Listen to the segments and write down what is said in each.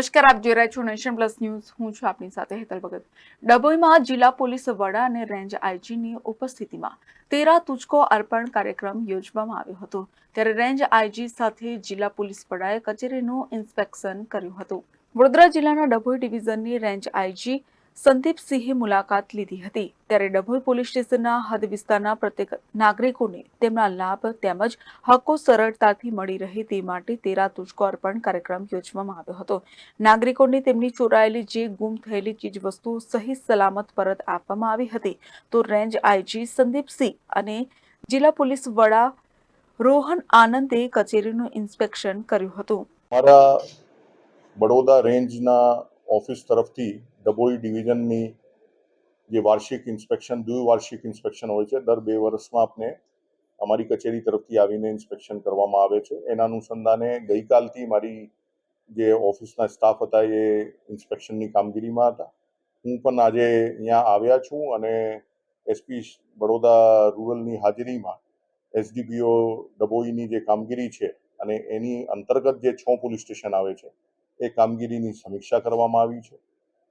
નમસ્કાર, આપ જોઈ રહ્યા છો નેશન પ્લસ ન્યૂઝ. હું છું આપની સાથે હેતલ ભગત. ડભોઈમાં જિલ્લા પોલીસ વડા અને રેન્જ આઈજીની ઉપસ્થિતિમાં તેરા તુચકો અર્પણ કાર્યક્રમ યોજવામાં આવ્યો હતો. ત્યારે રેન્જ આઈજી સાથે જિલ્લા પોલીસ વડાએ કચેરીનું ઇન્સ્પેક્શન કર્યું હતું. વડોદરા જિલ્લાના ડભોઈ ડિવિઝનની રેન્જ આઈજી સંદીપસિંહે મુલાકાત લીધી હતી. ત્યારે ડભોઈ પોલીસ સ્ટેશનના હદ વિસ્તારના પ્રત્યેક નાગરિકોને તેમના લાભ તેમજ હકો સરળતાથી મળી રહે તે માટે તેરા તુચકો અર્પણ કાર્યક્રમ યોજવામાં આવ્યો હતો. નાગરિકોને તેમની ચોરાયેલી જે ગુમ થયેલી ચીજ વસ્તુઓ સહી સલામત પરત આપવામાં આવી હતી, તો રેન્જ આઈજી સંદીપસિંહ અને જિલ્લા પોલીસ વડા રોહન આનંદે કચેરીનું ઇન્સ્પેક્શન કર્યું હતું. મારા બડોદા રેન્જના ઓફિસ તરફથી ડભોઈ ડિવિઝનની જે વાર્ષિક ઇન્સ્પેક્શન દ્વિવાર્ષિક ઇન્સ્પેક્શન હોય છે, દર બે વર્ષમાં આપને અમારી કચેરી તરફથી આવીને ઇન્સ્પેક્શન કરવામાં આવે છે. એના અનુસંધાને ગઈકાલથી મારી જે ઓફિસના સ્ટાફ હતા એ ઇન્સ્પેક્શનની કામગીરીમાં હતા. હું પણ આજે અહીંયા આવ્યા છું અને એસપી બડોદા રૂરલની હાજરીમાં એસડીપીઓ ડભોઈની જે કામગીરી છે અને એની અંતર્ગત જે છ પોલીસ સ્ટેશન આવે છે એ કામગીરીની સમીક્ષા કરવામાં આવી છે.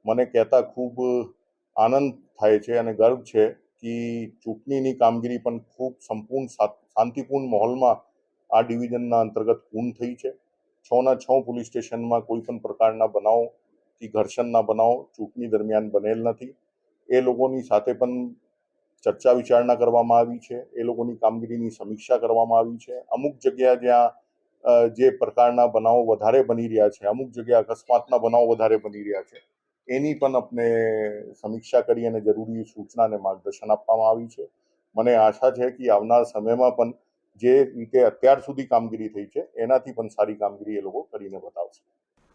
મને કહેતા ખૂબ આનંદ થાય છે અને ગર્વ છે કે ચૂંટણીની કામગીરી પણ ખૂબ સંપૂર્ણ શાંતિપૂર્ણ માહોલમાં આ ડિવિઝનના અંતર્ગત પૂર્ણ થઈ છે. છના છ પોલીસ સ્ટેશનમાં કોઈ પણ પ્રકારના બનાવો કે ઘર્ષણના બનાવો ચૂંટણી દરમિયાન બનેલ નથી. એ લોકોની સાથે પણ ચર્ચા વિચારણા કરવામાં આવી છે. એ લોકોની કામગીરીની સમીક્ષા કરવામાં આવી છે. અમુક જગ્યા જ્યાં જે પ્રકારના બનાવો વધારે બની રહ્યા છે, અમુક જગ્યા અકસ્માતના બનાવો વધારે બની રહ્યા છે, એની પણ આપણે સમીક્ષા કરી અને જરૂરી સૂચના અને માર્ગદર્શન આપવામાં આવી છે. મને આશા છે કે આવનાર સમયમાં પણ જે રીતે અત્યાર સુધી કામગીરી થઈ છે, એનાથી પણ સારી કામગીરી એ લોકો કરીને બતાવશે.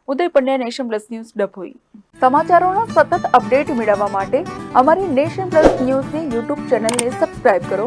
Uday Pandya, nation plus news Dabhoi. સમાચારોના સતત અપડેટ મેળવવા માટે અમારી નેશન પ્લસ ન્યૂઝની યુટ્યુબ ચેનલને સબસ્ક્રાઇબ કરો.